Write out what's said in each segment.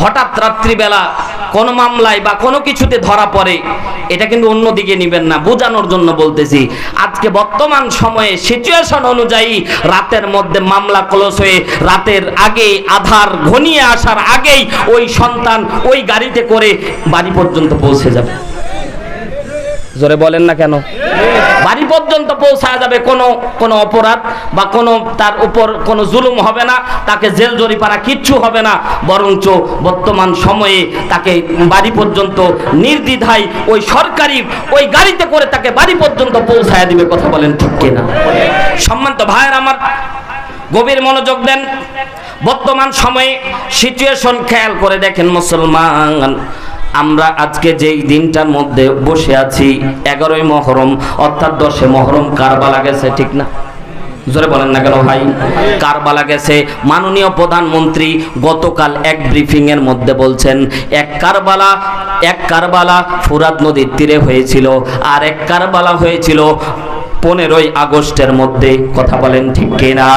হঠাৎ রাত্রিবেলা কোনো মামলায় বা কোনো কিছুতে ধরা পড়ে, এটা কিন্তু অন্যদিকে নিবেন না। বোঝানোর জন্য বলতেছি, আজকে বর্তমান সময়ে সিচুয়েশন অনুযায়ী রাতের মধ্যে মামলা ক্লোজ হয়ে, রাতের আগে আধার ঘনিয়ে আসার আগেই ওই সন্তান ওই গাড়িতে করে বাড়ি পর্যন্ত পৌঁছে যাবে। জোরে বলেন না কেন? বাড়ি পর্যন্ত পৌঁছা যাবে কোনো কোনো অপরাধ বা কোনো তার উপর কোনো জুলুম হবে না, তাকে জেল জরিপানা কিচ্ছু হবে না, বরঞ্চ বর্তমান সময়ে তাকে বাড়ি পর্যন্ত নির্দ্বিধায় ওই সরকারি ওই গাড়িতে করে তাকে বাড়ি পর্যন্ত পৌঁছায় দিবে কথা বলেন ঠিক কিনা? সম্মানিত ভাইয়ের আমার গভীর মনোযোগ দেন। বর্তমান সময়ে সিচুয়েশন খেয়াল করে দেখেন মুসলমান আমরা আজকে যেই দিনটার মধ্যে বসে আছি, এগারোই মহরম, অর্থাৎ দশে মহরম কারবালা গেছে, ঠিক না? জোরে বলেন না কেন ভাই? কারবালা গেছে। মাননীয় প্রধানমন্ত্রী গতকাল এক ব্রিফিং এর মধ্যে বলছেন, এক কারবালা এক কারবালা ফুরাত নদীর তীরে হয়েছিল, আর এক কারবালা হয়েছিল পনেরোই আগস্টের মধ্যে কথা বলেন ঠিক কিনা?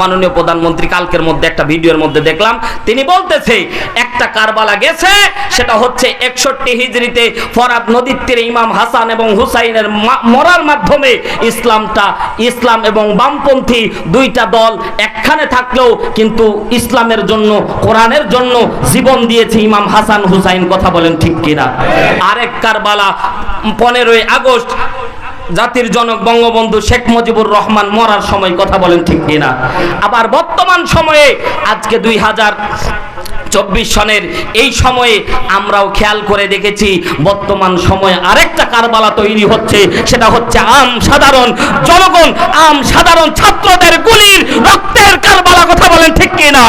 মাননীয় প্রধানমন্ত্রী, কালকের মধ্যে একটা ভিডিওর মধ্যে দেখলাম, তিনি বলতেছে, একটা কারবালা গেছে, সেটা হচ্ছে একষট্টি হিজড়িতে ফরাত নদীর তীরে ইমাম হাসান এবং হুসাইনের মরার মাধ্যমে ইসলামটা, ইসলাম এবং বামপন্থী দুইটা দল একখানে থাকলেও কিন্তু ইসলামের জন্য, কোরআনের জন্য জীবন দিয়েছে ইমাম হাসান হুসাইন, কথা বলেন ঠিক কিনা? আরেক কারবালা, পনেরোই আগস্ট জাতির জনক বঙ্গবন্ধু শেখ মুজিবুর রহমান মরার সময় কথা বলেন ঠিক কিনা? আবার বর্তমান সময়ে, আজকে দুই হাজার চব্বিশ সনের এই সময়ে আমরাও খেয়াল করে দেখেছি, বর্তমান সময়ে আরেকটা কারবালা তৈরি হচ্ছে, সেটা হচ্ছে আম সাধারণ জনগণ, আম সাধারণ ছাত্রদের গুলির রক্তের কারবালা, কথা বলেন ঠিক কিনা?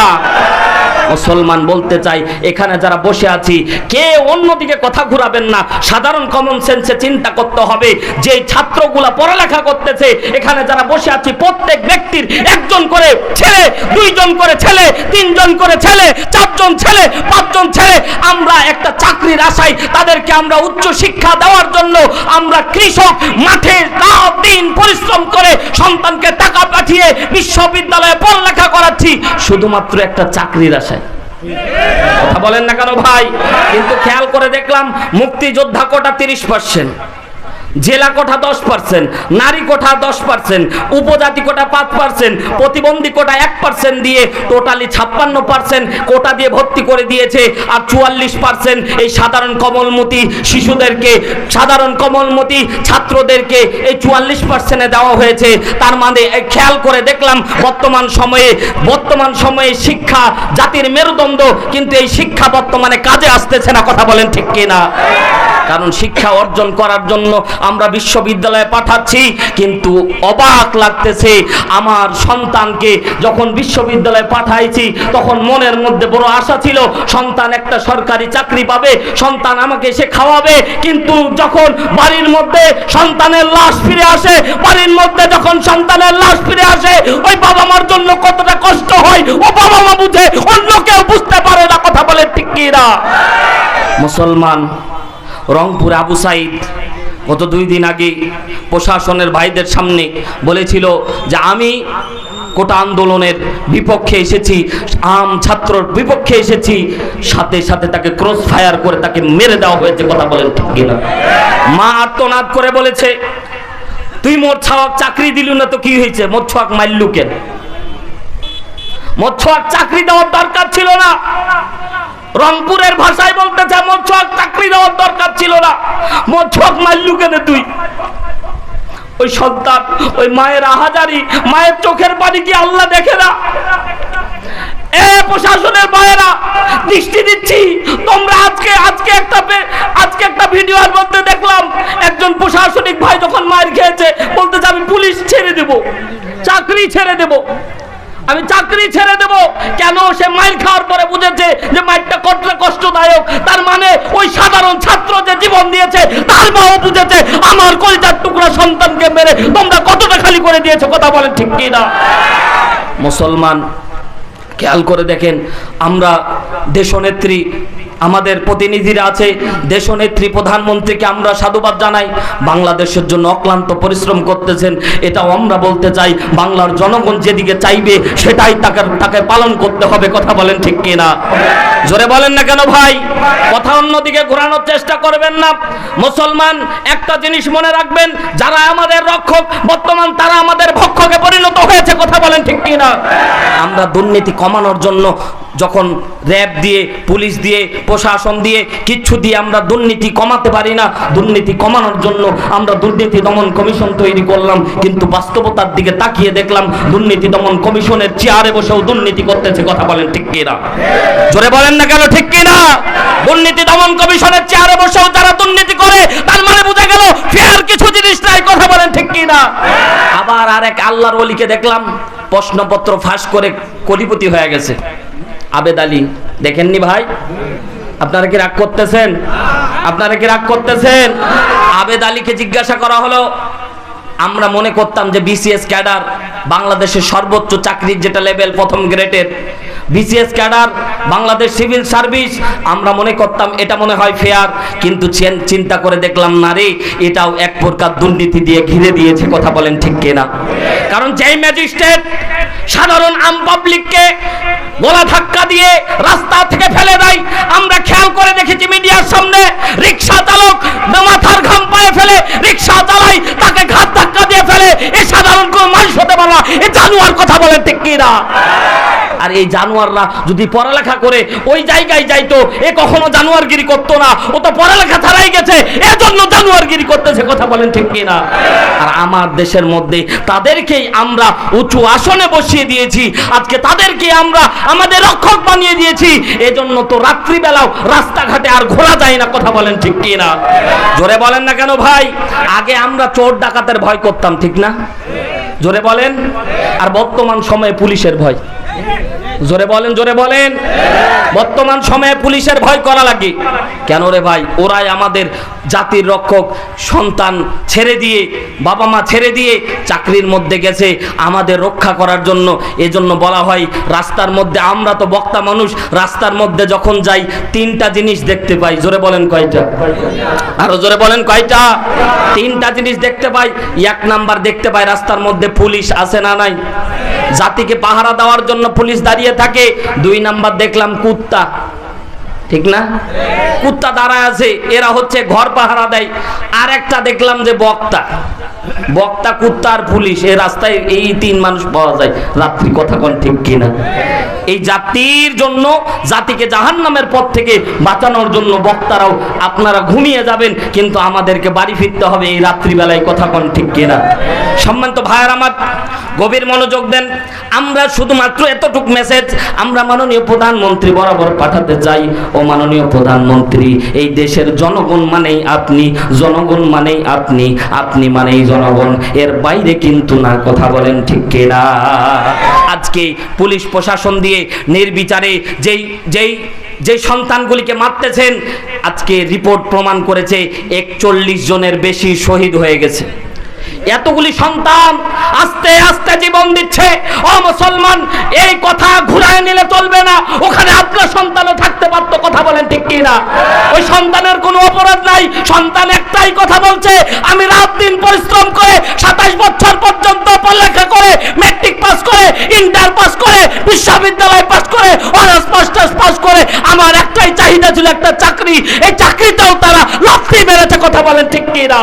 মুসলমান বলতে চাই, এখানে যারা বসে আছি কে অন্যদিকে কথা ঘুরাবেন না। সাধারণ কমন সেন্সে চিন্তা করতে হবে যে ছাত্রগুলা পড়ালেখা করতেছে, এখানে যারা বসে আছি, প্রত্যেক ব্যক্তির একজন করে ছেলে, দুইজন করে ছেলে, তিনজন করে ছেলে, চারজন ছেলে, পাঁচজন ছেলে, আমরা একটা চাকরির আশায় তাদেরকে আমরা উচ্চ শিক্ষা দেওয়ার জন্য আমরা কৃষক মাঠে রাত দিন পরিশ্রম করে সন্তানকে টাকা পাঠিয়ে বিশ্ববিদ্যালয়ে পড়ালেখা করাচ্ছি। শুধুমাত্র একটা চাকরির আশায়। কথা বলেন না কেন ভাই? কিন্তু খেয়াল করে দেখলাম মুক্তিযোদ্ধা কোটা তিরিশ পার্সেন্ট জেলা কোঠা দশ পার্সেন্ট নারী কোঠা দশ পার্সেন্ট উপজাতি কোটা পাঁচ পার্সেন্ট প্রতিবন্ধী কোটা এক পার্সেন্ট দিয়ে টোটালি ছাপ্পান্ন পার্সেন্ট কোটা দিয়ে ভর্তি করে দিয়েছে আর চুয়াল্লিশ পার্সেন্ট এই সাধারণ কমলমতি শিশুদেরকে, সাধারণ কমলমতি ছাত্রদেরকে এই চুয়াল্লিশ পার্সেন্টে দেওয়া হয়েছে। তার মানে খেয়াল করে দেখলাম বর্তমান সময়ে বর্তমান সময়ে শিক্ষা জাতির মেরুদণ্ড কিন্তু এই শিক্ষা বর্তমানে কাজে আসতেছে না, কথা বলেন ঠিক কিনা? কারণ শিক্ষা অর্জন করার জন্য আমরা বিশ্ববিদ্যালয়ে পাঠাচ্ছি, কিন্তু অবাক লাগতেছে আমার সন্তানকে যখন বিশ্ববিদ্যালয়ে পাঠাইছি, তখন মনের মধ্যে বড় আশা ছিল, সন্তান একটা সরকারি চাকরি পাবে, সন্তান আমাকে সে খাওয়াবে, কিন্তু যখন বাড়ির মধ্যে সন্তানের লাশ ফিরে আসে, বাড়ির মধ্যে যখন সন্তানের লাশ ফিরে আসে, ওই বাবা মার জন্য কতটা কষ্ট হয়, ও বাবা মা বুঝে, অন্য কেউ বুঝতে পারে না, কথা বলে না? মুসলমান, রংপুর আবু সাইদ গত দুই দিন আগে প্রশাসনের ভাইদের সামনে বলেছিল যে আমি কোটা আন্দোলনের বিপক্ষে এসেছি, আম ছাত্রর বিপক্ষে এসেছি, সাথে সাথে তাকে ক্রস ফায়ার করে তাকে মেরে দেওয়া হয়েছে কথা বলেন ঠিক কিনা। মা আত্মনাদ করে বলেছে, তুই মোর ছাওয়াক চাকরি দিলু না তো কি হয়েছে? মোর ছাওয়াক মারলু কেন? মোর ছাওয়াক চাকরি দেওয়ার দরকার ছিল না। রংপুরের ভাষায় বলতে চায় মোচ্ছক চাকরি দেওয়ার দরকার ছিল না। মোচ্ছক মারলু কেন তুই? ওই সন্তান, ওই মায়ের আহাজারি, মায়ের চোখের পানি কি আল্লাহ দেখে না? প্রশাসনের মায়েরা, দৃষ্টি দিচ্ছি, তোমরা আজকে আজকে একটা আজকে একটা ভিডিওর মধ্যে দেখলাম, একজন প্রশাসনিক ভাই যখন মায়ের খেয়েছে, বলতেছে, আমি পুলিশ ছেড়ে দেব, চাকরি ছেড়ে দেব। আমি চাকরি ছেড়ে দেব। কেন সে মাইল খাওয়ার পরে বুঝেছে যে মাইলটা কতটা কষ্টদায়ক? তার মানে ওই সাধারণ ছাত্র যে জীবন দিয়েছে, তার মাও বুঝেছে, আমার কলিজার টুকরা সন্তানকে মেরে তোমরা কতটা খালি করে দিয়েছ? কথা বলেন ঠিক কি না? মুসলমান, খেয়াল করে দেখেন, আমরা দেশনেত্রী আমাদের প্রতিনিধিরা আছে, দেশনেত্রী প্রধানমন্ত্রীকে আমরা সাধুবাদ জানাই। বাংলাদেশের জন্য অক্লান্ত পরিশ্রম করতেছেন, এটাও আমরা বলতে চাই, বাংলার জনগণ যেদিকে চাইবে সেটাই তাকে তাকে পালন করতে হবে, কথা বলেন ঠিক কিনা? জোরে বলেন না কেন ভাই? কথা অন্যদিকে ঘোরানোর চেষ্টা করবেন না। মুসলমান, একটা জিনিস মনে রাখবেন, যারা আমাদের রক্ষক, বর্তমান তারা আমাদের ভক্ষকে পরিণত হয়েছে, কথা বলেন ঠিক কিনা? আমরা দুর্নীতি কমানোর জন্য যখন র্যাব দিয়ে, পুলিশ দিয়ে, প্রশাসন দিয়ে কিচ্ছু দিয়ে আমরা দুর্নীতি কমাতে পারি না, দুর্নীতি কমানোর জন্য আমরা দুর্নীতি দমন কমিশন তৈরি করলাম। কিন্তু বাস্তবতার দিকে তাকিয়ে দেখলাম দুর্নীতি দমন কমিশনের চেয়ারে বসেও দুর্নীতি করতেছে, কথা বলেন ঠিক কিনা? জোরে বলেন না কেন ঠিক কিনা? দুর্নীতি দমন কমিশনের চেয়ারে বসেও যারা দুর্নীতি করে, তার মানে বোঝা গেল ফেয়ার কিছু জিনিস নাই, কথা বলেন ঠিক কিনা? আবার আর এক আল্লাহর ওলিকে দেখলাম, প্রশ্নপত্র ফাঁস করে কোটিপতি হয়ে গেছে। আবেদ আলী। দেখেননি ভাই? আপনারা কি রাগ করতেছেন? আপনারা কি রাগ করতেছেন? আবেদ আলীকে জিজ্ঞাসা করা হলো, আমরা মনে করতাম যে বিসিএস ক্যাডার বাংলাদেশের সর্বোচ্চ চাকরির যেটা লেভেল প্রথম গ্রেডের, BCS cadre Bangladesh civil service, আমরা মনে করতাম এটা মনে হয় ফেয়ার, কিন্তু চিন্তা করে দেখলাম, না রে, এটাও এক প্রকার দুর্নীতি দিয়ে ঘিরে দিয়েছে, কথা বলেন ঠিক কিনা? কারণ যেই ম্যাজিস্ট্রেট সাধারণ আম পাবলিককে গোলা ধাক্কা দিয়ে রাস্তা থেকে ফেলে দেয়। আমরা খেয়াল করে দেখেছি মিডিয়ার সামনে রিক্সা চালক মাথার ঘাম পায়ে ফেলে, রিক্সা চালাই তাকে ঘাত ধাক্কা দিয়ে ফেলে। এ সাধারণ কোনো মানুষ হতে পারে না। এ জানুয়ার কথা বলেন ঠিক কিনা? আর এই জানোয়াররা যদি পড়ালেখা করে, ওই জায়গায় যাইতো, এ কখনো জানোয়ারগিরি করতো না, ও তো পড়ালেখা ছাড়াই গেছে, এজন্য জানোয়ারগিরি করতেছে, কথা বলেন ঠিক কিনা? আর আমার দেশের মধ্যে তাদেরকেই আমরা উঁচু আসনে বসিয়ে দিয়েছি, আজকে তাদেরকে আমরা আমাদের রক্ষক বানিয়ে দিয়েছি, এজন্য তো রাত্রিবেলাও রাস্তাঘাটে আর ঘোরা যায় না, কথা বলেন ঠিক কিনা? জোরে বলেন না কেন ভাই? আগে আমরা চোর ডাকাতের ভয় করতাম, ঠিক না? জোরে বলেন? আর বর্তমান সময়ে পুলিশের ভয়। জোরে বলেন জোরে বলেন। বর্তমান সময়ে পুলিশের ভয় করা লাগে। কেন রে ভাই? ওরাই আমাদের জাতির রক্ষক, সন্তান ছেড়ে দিয়ে, বাবা মা ছেড়ে দিয়ে চাকরির মধ্যে গেছে, আমাদের রক্ষা করার জন্য। এজন্য বলা হয়, রাস্তার মধ্যে আমরা তো বক্তা মানুষ, রাস্তার মধ্যে যখন যাই, তিনটা জিনিস দেখতে পাই। জোরে বলেন কয়টা? আরও জোরে বলেন কয়টা? তিনটা জিনিস দেখতে পাই, এক নাম্বার দেখতে পাই, রাস্তার মধ্যে পুলিশ আছে না নাই? জাতিকে পাহারা দেওয়ার জন্য পুলিশ দাঁড়িয়ে থাকে। দুই নাম্বার দেখলাম কুত্তা। ঠিক না? কুত্তা দাঁড়ায় আছে, এরা হচ্ছে ঘর পাহারা দেয়। আর একটা দেখলাম যে বক্তা। বক্তা, কুত্তা আর পুলিশ এই রাস্তায় এই তিন মানুষ পাওয়া যায়। রাত্রি কথা কোন ঠিক কিনা? এই জাতির জন্য, জাতিকে জাহান্নামের পথ থেকে বাঁচানোর জন্য বক্তারাও আপনারা ঘুমিয়ে যাবেন, কিন্তু আমাদেরকে বাড়ি ফিরতে হবে এই রাত্রিবেলায়, কথা কোন ঠিক কিনা? সম্মানিত ভাইয়ের আমার, গভীর মনোযোগ দেন। আমরা শুধুমাত্র এতটুক মেসেজ আমরা মাননীয় প্রধানমন্ত্রী বরাবর পাঠাতে চাই। ও মাননীয় প্রধানমন্ত্রী, এই দেশের জনগণ মানেই আপনি, জনগণ মানেই আপনি আপনি মানেই জনগণ। এর বাইরে কিন্তু না, কথা বলেন ঠিক কিনা? আজকে পুলিশ প্রশাসন দিয়ে নির্বিচারে যেই যেই যে সন্তানগুলিকে মারতেছেন, আজকে রিপোর্ট প্রমাণ করেছে একচল্লিশ জনের বেশি শহীদ হয়ে গেছে। এতগুলি সন্তান আস্তে আস্তে জীবন দিচ্ছে। ও মুসলমান, এই কথা ঘুরায় নিলে চলবে না। ওখানে আপনার সন্তানও থাকতে পারতো, কথা বলেন ঠিক কি না ওই সন্তানের কোনো অপরাধ নাই। সন্তান একটাই কথা বলছে, আমি রাত দিন পরিশ্রম করে সাতাশ বছর পর্যন্ত পড়ালেখা করে মেট্রিক পাস করে, ইন্টার পাস করে, বিশ্ববিদ্যালয় পাস করে, অনার্স, মাস্টার্স পাস করে, আমার একটাই চাহিদা ছিল একটা চাকরি। এই চাকরিটাও তারা লাফি মেরেছে, কথা বলেন ঠিক কি না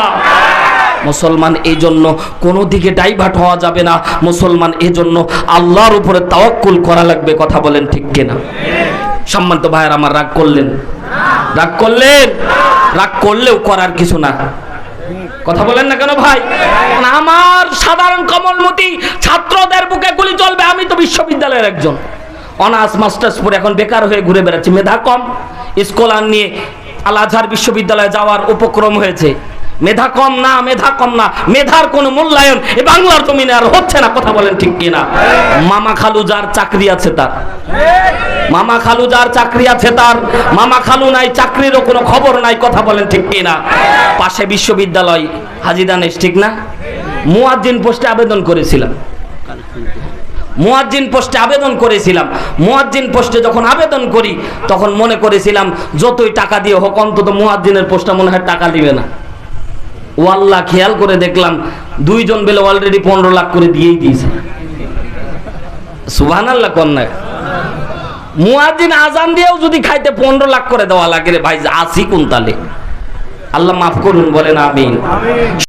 মুসলমান এই জন্য কোনো দিকে ডাইভার্ট হওয়া যাবে না। মুসলমান এই জন্য আল্লাহর উপরে তাওয়াক্কুল করা লাগবে, কথা বলেন ঠিক কিনা? সম্মানিত ভাইয়ের, আমার রাগ করলেন? রাগ করলেন? রাগ করলেও করার কিছু না। কথা বলেন না কেন ভাই? আমার সাধারণ কমলমতি ছাত্রদের বুকে গুলি চলবে, আমি তো বিশ্ববিদ্যালয়ের একজন। অনার্স, মাস্টার্স পরে এখন বেকার হয়ে ঘুরে বেড়াচ্ছি, মেধা কম। স্কলার নিয়ে আল আজহার বিশ্ববিদ্যালয়ে যাওয়ার উপক্রম হয়েছে। মেধা কম না, মেধা কম না। মেধার কোনো মূল্যায়ন এ বাংলার জমিনে আর হচ্ছে না, কথা বলেন ঠিক কিনা। মামা খালু যার চাকরি আছে তার। মামা খালু যার চাকরি আছে তার। মামা খালু নাই, চাকরিরও কোনো খবর নাই, কথা বলেন ঠিক কিনা। পাশে বিশ্ববিদ্যালয় হাজি দানেশ ঠিক না? মুয়াজ্জিন পোস্টে আবেদন করেছিলাম। মুয়াজ্জিন পোস্টে আবেদন করেছিলাম। মুয়াজ্জিন পোস্টে যখন আবেদন করি, তখন মনে করেছিলাম, যতই টাকা দিয়ে হোক, অন্তত মুয়াজ্জিনের পোস্টটা মনে হয় টাকা দিবে না। ও খেয়াল করে দেখলাম দুইজন বেলে অলরেডি পনেরো লাখ করে দিয়েই দিয়েছে। সুভান আল্লাহ কন্যা মুয়াজ্জিন আজান দিয়েও যদি খাইতে পনেরো লাখ করে দেওয়া লাগে রে ভাই আসি কোন তালে? আল্লাহ মাফ করুন, বলেন আমিন।